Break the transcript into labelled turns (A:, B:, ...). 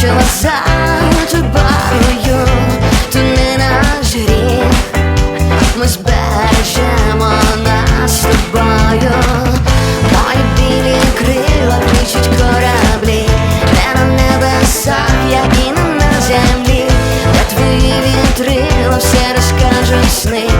A: скучила за тобою, то не наш гріх, ми збережемо нас з тобою, мої білі крила кличуть кораблі, де на небесах, як і на землі, де твої вітрила все розкажуть сни.